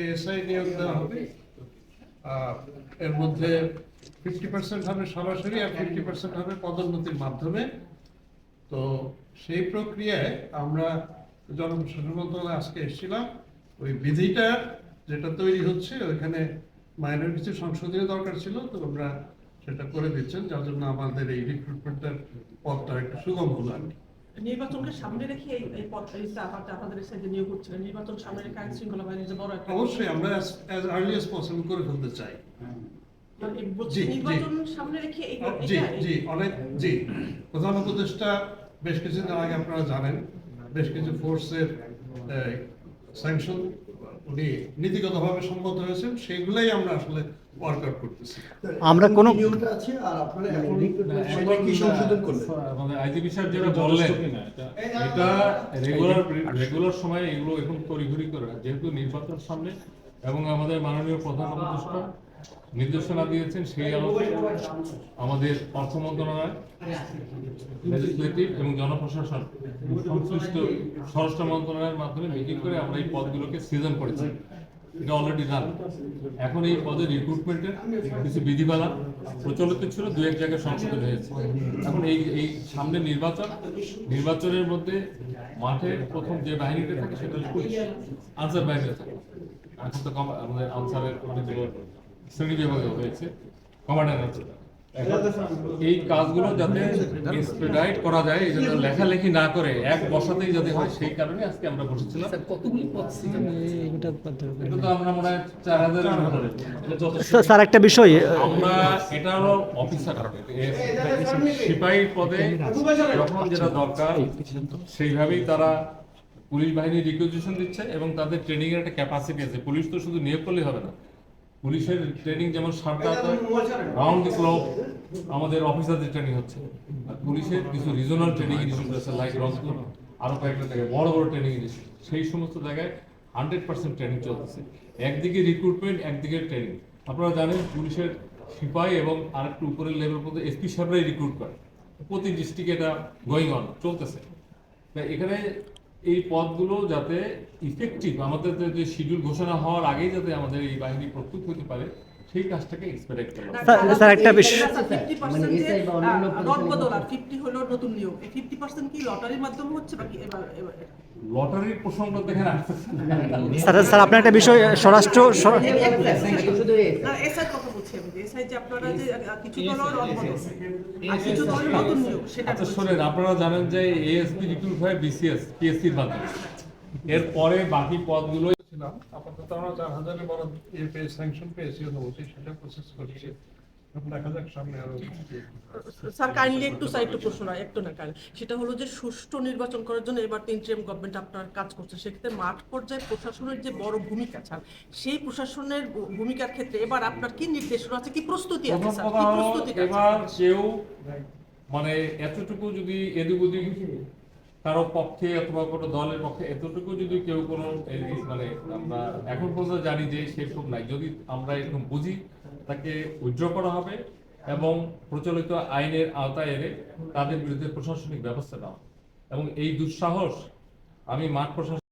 ASI নিয়োগ দেওয়া হবে। এর মধ্যে ফিফটি পার্সেন্ট হবে সরাসরি আর ফিফটি পার্সেন্ট হবে পদোন্নতির মাধ্যমে। তো সেই প্রক্রিয়ায় আমরা জনপ্রশাসন মন্ত্রণালয়ে আজকে এসেছিলাম। ওই বিধিটা যেটা তৈরি হচ্ছে, ওইখানে মাইনর কিছু সংশোধনের দরকার ছিল, তো আমরা সেটা করে দিচ্ছেন। যার জন্য আমাদের এই রিক্রুটমেন্টের পথটা একটু সুগম হলো আর কি। নির্বাচনকে সামনে রেখে এই এই আপনাদের সাথে নিয়োগ করছিলেন নির্বাচন সামনে রেখে আইন শৃঙ্খলা বাহিনীর যে বড় একটা অবশ্যই আমরা অ্যাজ আর্লি অ্যাজ পসিবল করে ফেলতে চাই মানে। নির্বাচন সামনে রেখে এই জি জি অনেক জি প্রধান উপদেষ্টা বেশ কিছুদিন আগে আপনারা জানেন বেশ কিছু ফোর্সের স্যাংশন উনি নীতিগতভাবে সম্মত হয়েছেন সেগুলাই আমরা আসলে ওয়ার্ক করতেছি। আমরা কোনো নিয়মটা আছে আর আপনারা সেটা কি সংশোধন করলেন? আমাদের আইজিপি সাহেব যেটা বললেন এটা রেগুলার রেগুলার সময় এগুলো এখন তড়িঘড়ি করে যেহেতু নির্বাচন সামনে এবং আমাদের মাননীয় প্রধান উপদেষ্টা নির্দেশনা দিয়েছেন সেই আলোকে আমাদের অর্থ মন্ত্রণালয় লেজিসলেটিভ এবং জনপ্রশাসন সংশ্লিষ্ট স্বরাষ্ট্র মন্ত্রণালয়ের মাধ্যমে মিটিং করে আমরা এই পদগুলোকে সৃজন করেছি। এটা অলরেডি জানো এখন এই পদের রিক্রুটমেন্টের কিছু বিধিমালা প্রচলিত ছিল, দু এক জায়গায় সংশোধন হয়েছে। এখন এই এই সামনে নির্বাচন, নির্বাচনের মধ্যে মাঠে প্রথম যে বাহিনীটা থাকে সেটা হচ্ছে পুলিশ, আনসার বাহিনীতে থাকে। এখন তো আমাদের আনসারের অনেকগুলো শ্রেণি বিভাগে হয়েছে, কমান্ডার আছে। এই কাজগুলো যাতে এক্সপেডাইট করা যায় এই জন্য লেখালেখি না করে এক বসাতেই যাতে হয় সেই কারণে আজকে আমরা বসেছিলাম। এটা তো আমরা মনে হয় চার হাজারের স্যার একটা বিষয় আমরা এটা হলো অফিসার সিপাহী পদে যখন যেটা দরকার সেইভাবেই তারা পুলিশ বাহিনী রিকুইজিশন দিচ্ছে এবং তাদের ট্রেনিং এর একটা ক্যাপাসিটি আছে। পুলিশ তো শুধু নিয়োগ করলেই হবে না পুলিশের ট্রেনিং যেমন রাউন্ড দি ক্লক আমাদের অফিসারদের ট্রেনিং হচ্ছে। আর পুলিশের কিছু রিজনাল ট্রেনিং ইনস্টিটিউট আছে লাইক রংপুর আরও কয়েকটা জায়গায় বড় বড় ট্রেনিং ইনস্টিটিউট সেই সমস্ত জায়গায় হান্ড্রেড পার্সেন্ট ট্রেনিং চলতেছে। একদিকে রিক্রুটমেন্ট একদিকে ট্রেনিং আপনারা জানেন পুলিশের সিপাহী এবং আরেকটু উপরের লেভেল পর্যন্ত এসপি সাহেবরাই রিক্রুট করে। প্রতি ডিস্ট্রিক্টে এটা গোয়িং অন চলতেছে। এখানে এই পদগুলো যাতে ইফেক্টিভ আমাদের যে- শিডিউল ঘোষণা হওয়ার আগেই যাতে আমাদের এই বাহিনী প্রস্তুত হতে পারে সেই কাজটাকে এক্সপেক্ট করলাম স্যার- স্যার, একটা বিষয়- ফিফটি পার্সেন্ট রদবদল আর ফিফটি হলো নতুন নিয়োগ। এই ফিফটি পার্সেন্ট কি লটারির মাধ্যমে হচ্ছে বাকি এবার এবার লটারির প্রসঙ্গ দেখেন আসতেছে স্যার স্যার আপনার একটা বিষয় স্বরাষ্ট্র স্বরা- এসআই কথা বলছি আমি এসআই যে আপনারা যে কিছু দল রদবদল আর কিছু দল নতুন নিয়োগ সেটা আচ্ছা বলছি। শোনেন আপনারা জানেন যে এএসপি রিক্রুট হয় বিসিএস পিএসসির মাধ্যমে। এরপরে বাকি পদগুলো ছিলাম। আপাতত আমরা চার হাজারের বড় ইয়ে পেয়ে স্যাংশন পেয়েছি অনুমতি সেটা প্রসেস করছি। স্যার কাইন্ডলি একটু স্যার একটু প্রশ্ন নয় একটু না কাইন্ড সেটা হলো যে সুষ্ঠু নির্বাচন করার জন্য এবার তো ইন্টারিম গভর্নমেন্ট আপনার কাজ করছে। সেক্ষেত্রে মাঠ পর্যায়ে প্রশাসনের যে বড় ভূমিকা স্যার সেই প্রশাসনের ভূমিকার ক্ষেত্রে এবার আপনার কি নির্দেশনা আছে কি প্রস্তুতি আছে স্যার? কি প্রস্তুতি এবার কেউ মানে এতটুকু যদি এদিক ওদিক কারও পক্ষে অথবা কোনো দলের পক্ষে এতটুকু যদি কেউ কোনো মানে আমরা এখন পর্যন্ত জানি যে সেরকম নাই। যদি আমরা এরকম বুঝি, তাকে উইথড্র করা হবে এবং প্রচলিত আইনের আওতায় এনে তাদের বিরুদ্ধে প্রশাসনিক ব্যবস্থা নেওয়া। এবং এই দুঃসাহস আমি মাঠ প্রশাসন